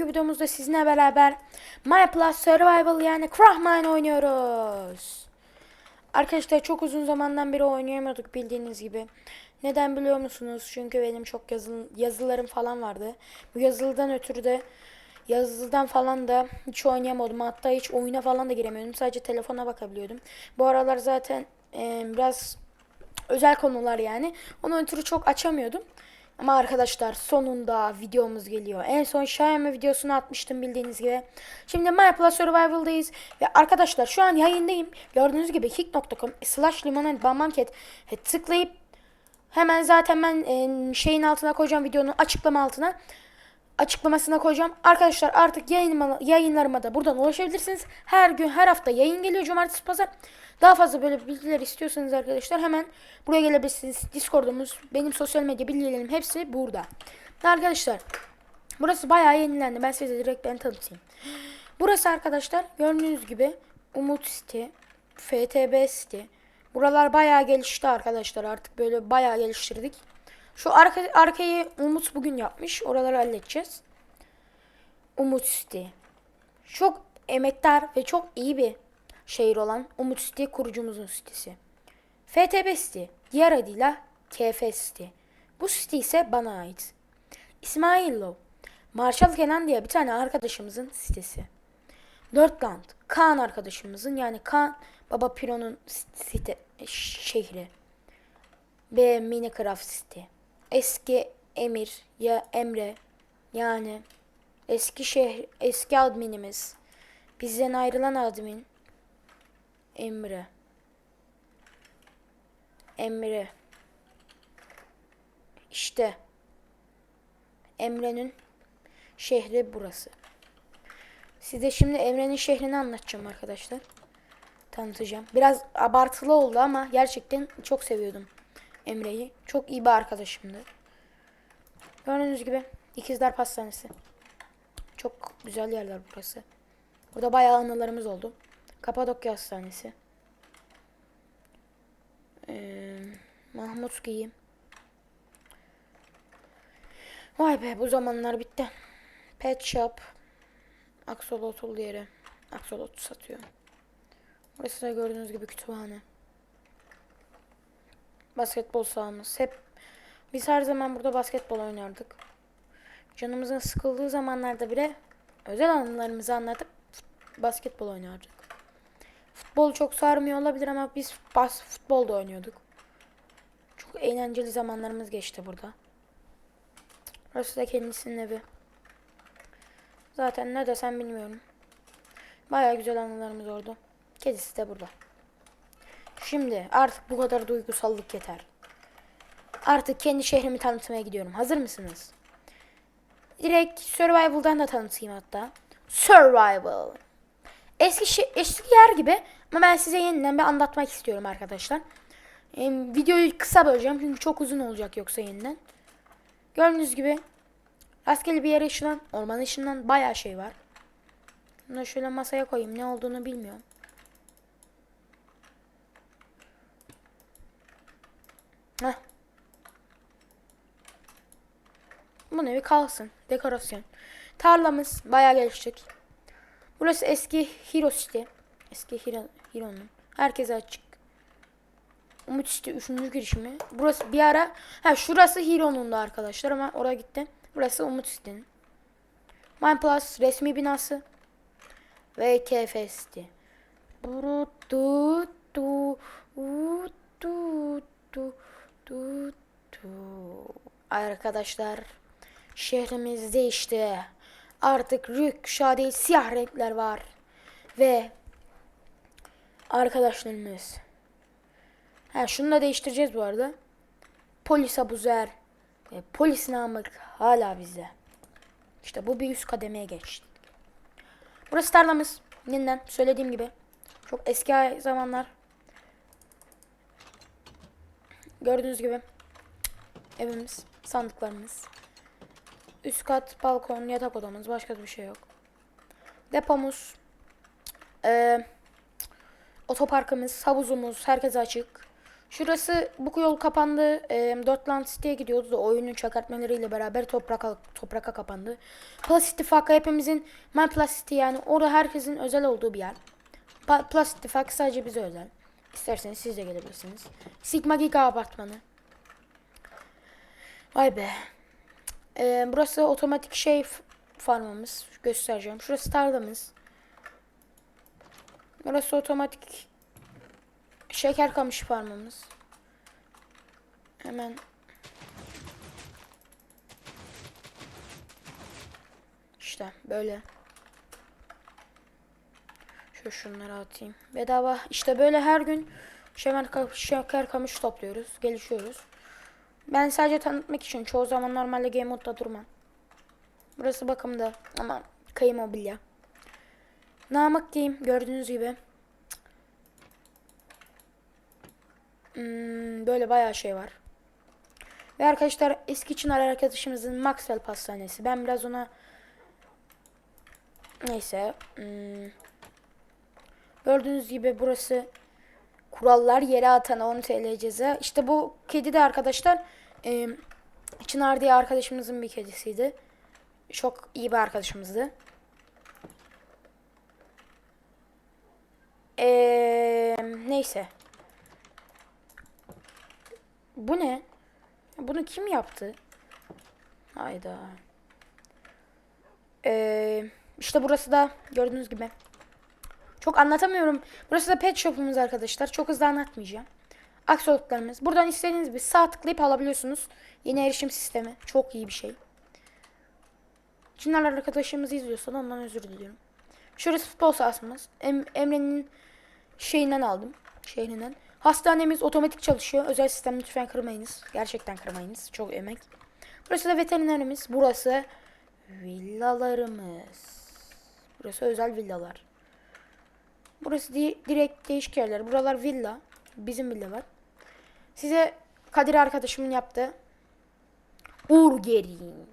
bugünkü videomuzda sizinle beraber My Plus Survival yani Craftmine oynuyoruz. Arkadaşlar çok uzun zamandan beri oynayamıyorduk bildiğiniz gibi. Neden biliyor musunuz? Çünkü benim çok yazı, yazılarım falan vardı. Bu yazılıdan ötürü de yazılıdan falan da hiç oynayamadım. Hatta hiç oyuna falan da giremiyordum. Sadece telefona bakabiliyordum. Bu aralar zaten e, biraz özel konular yani. Onun ötürü çok açamıyordum. Ama arkadaşlar sonunda videomuz geliyor. En son Xiaomi videosunu atmıştım bildiğiniz gibi. Şimdi My Plus Survival'dayız. Ve arkadaşlar şu an yayındayım. Gördüğünüz gibi kick.com slash limonat bambanket tıklayıp hemen zaten ben e, şeyin altına koyacağım videonun açıklama altına açıklamasına koyacağım. Arkadaşlar artık yayınıma, yayınlarıma da buradan ulaşabilirsiniz. Her gün her hafta yayın geliyor cumartesi pazar. Daha fazla böyle bilgiler istiyorsanız arkadaşlar hemen buraya gelebilirsiniz. Discord'umuz, benim sosyal medya bilgilerim hepsi burada. Arkadaşlar burası bayağı yenilendi. Ben size direkt ben tanıtayım. Burası arkadaşlar gördüğünüz gibi Umut City, FTB City. Buralar bayağı gelişti arkadaşlar. Artık böyle bayağı geliştirdik. Şu arka, arkayı Umut bugün yapmış. Oraları halledeceğiz. Umut City. Çok emektar ve çok iyi bir şehir olan Umut City kurucumuzun sitesi. FTB City. Diğer adıyla KF City. Bu site ise bana ait. İsmaillo. Marshall Kenan diye bir tane arkadaşımızın sitesi. Dörtland. Kaan arkadaşımızın yani Kaan Baba Piro'nun site şehri. Ve Minecraft City. Eski Emir ya Emre yani eski şehir eski adminimiz bizden ayrılan admin Emre Emre işte Emre'nin şehri burası. Size şimdi Emre'nin şehrini anlatacağım arkadaşlar. Tanıtacağım. Biraz abartılı oldu ama gerçekten çok seviyordum. Emre'yi. Çok iyi bir arkadaşımdı. Gördüğünüz gibi İkizler Pastanesi. Çok güzel yerler burası. Burada bayağı anılarımız oldu. Kapadokya Hastanesi. Ee, Mahmut Giyim. Vay be bu zamanlar bitti. Pet Shop. Axolotl yeri. Axolot satıyor. Burası da gördüğünüz gibi kütüphane basketbol sahamız. Hep biz her zaman burada basketbol oynardık. Canımızın sıkıldığı zamanlarda bile özel anılarımızı anlatıp basketbol oynardık. Futbol çok sarmıyor olabilir ama biz bas futbol da oynuyorduk. Çok eğlenceli zamanlarımız geçti burada. Burası da kendisinin evi. Zaten ne desem bilmiyorum. Baya güzel anılarımız oldu. Kedisi de burada. Şimdi artık bu kadar duygusallık yeter. Artık kendi şehrimi tanıtmaya gidiyorum. Hazır mısınız? Direkt Survival'dan da tanıtayım hatta. Survival. Eski şey, eski yer gibi ama ben size yeniden bir anlatmak istiyorum arkadaşlar. Ee, videoyu kısa böleceğim çünkü çok uzun olacak yoksa yeniden. Gördüğünüz gibi rastgele bir yere ışınan, orman ışığından bayağı şey var. Bunu şöyle masaya koyayım. Ne olduğunu bilmiyorum. Heh. Bu nevi kalsın. Dekorasyon. Tarlamız bayağı geliştik. Burası eski Hero City. Eski Hero, Hero'nun. Herkese açık. Umut City 3. girişimi. Burası bir ara ha şurası Hero'nun da arkadaşlar ama oraya gitti. Burası Umut City'nin. Plus resmi binası ve KF City. Du du du du du du du. Arkadaşlar şehrimiz değişti. Artık rük değil siyah renkler var. Ve arkadaşlarımız. Ha şunu da değiştireceğiz bu arada. Polis Abuzer ve polis Namık hala bizde. İşte bu bir üst kademeye geçti. Burası tarlamız. Yeniden söylediğim gibi. Çok eski zamanlar. Gördüğünüz gibi evimiz, sandıklarımız. Üst kat, balkon, yatak odamız. Başka bir şey yok. Depomuz. Ee, otoparkımız, havuzumuz. Herkese açık. Şurası bu yol kapandı. E, Dortland City'ye gidiyordu da oyunun çökertmeleriyle beraber topraka, topraka kapandı. Plus İttifakı hepimizin My Plus yani orada herkesin özel olduğu bir yer. Plus İttifakı sadece bize özel. İsterseniz siz de gelebilirsiniz. Sigma Giga apartmanı. Vay be. Ee, burası otomatik şey farmımız. Göstereceğim. Şurası tarlamız. Burası otomatik şeker kamışı farmımız. Hemen işte böyle. Şöyle şunları atayım. Bedava işte böyle her gün şeker, şeker kamış topluyoruz. Gelişiyoruz. Ben sadece tanıtmak için çoğu zaman normalde game modda durmam. Burası bakımda ama kayı mobilya. Namık diyeyim gördüğünüz gibi. Hmm, böyle bayağı şey var. Ve arkadaşlar eski Çınar arkadaşımızın Maxwell pastanesi. Ben biraz ona neyse. Hmm, gördüğünüz gibi burası kurallar yere atan 10 TL ceza. İşte bu kedi de arkadaşlar e, Çınar diye arkadaşımızın bir kedisiydi. Çok iyi bir arkadaşımızdı. Eee neyse. Bu ne? Bunu kim yaptı? Hayda. Eee işte burası da gördüğünüz gibi. Çok anlatamıyorum. Burası da pet shop'umuz arkadaşlar. Çok hızlı anlatmayacağım. Aksolotlarımız. Buradan istediğiniz bir sağ tıklayıp alabiliyorsunuz. Yeni erişim sistemi. Çok iyi bir şey. Çinler arkadaşımız izliyorsa da ondan özür diliyorum. Şurası futbol sahasımız. Em Emre'nin şeyinden aldım. Şehrinden. Hastanemiz otomatik çalışıyor. Özel sistem lütfen kırmayınız. Gerçekten kırmayınız. Çok emek. Burası da veterinerimiz. Burası villalarımız. Burası özel villalar. Burası di direkt değişik yerler. Buralar villa. Bizim villa var. Size Kadir arkadaşımın yaptığı Urgering.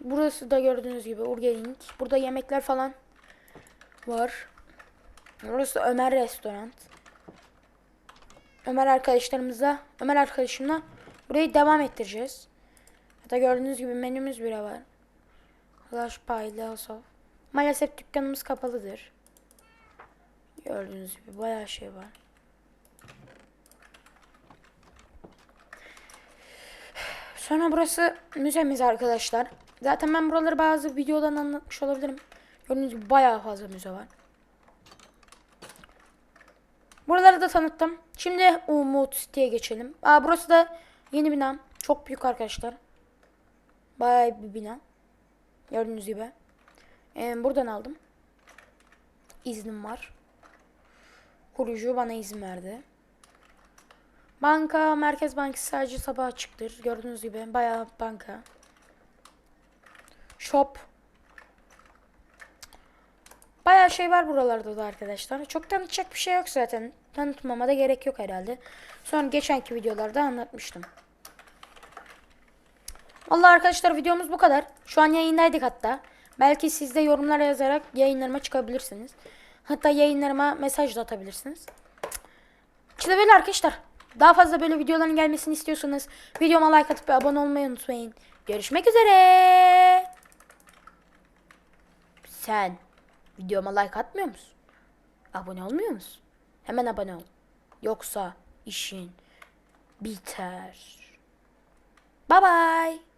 Burası da gördüğünüz gibi Urgering. Burada yemekler falan var. Burası Ömer Restoran. Ömer arkadaşlarımızla, Ömer arkadaşımla burayı devam ettireceğiz. Hatta gördüğünüz gibi menümüz bile var. Flash Leosof. Maalesef dükkanımız kapalıdır. Gördüğünüz gibi bayağı şey var. Sonra burası müzemiz arkadaşlar. Zaten ben buraları bazı videodan anlatmış olabilirim. Gördüğünüz gibi bayağı fazla müze var. Buraları da tanıttım. Şimdi Umut City'ye geçelim. Aa, burası da yeni bina. Çok büyük arkadaşlar. Bayağı bir bina. Gördüğünüz gibi. Ee, buradan aldım. İznim var. Kurucu bana izin verdi. Banka, Merkez Bankası sadece sabah açıktır. Gördüğünüz gibi bayağı banka. Shop. Bayağı şey var buralarda da arkadaşlar. Çok tanıtacak bir şey yok zaten. Tanıtmama da gerek yok herhalde. Sonra geçenki videolarda anlatmıştım. Vallahi arkadaşlar videomuz bu kadar. Şu an yayındaydık hatta. Belki siz de yorumlara yazarak yayınlarıma çıkabilirsiniz. Hatta yayınlarıma mesaj da atabilirsiniz. İşte böyle arkadaşlar. Daha fazla böyle videoların gelmesini istiyorsanız videoma like atıp abone olmayı unutmayın. Görüşmek üzere. Sen videoma like atmıyor musun? Abone olmuyor musun? Hemen abone ol. Yoksa işin biter. Bye bye.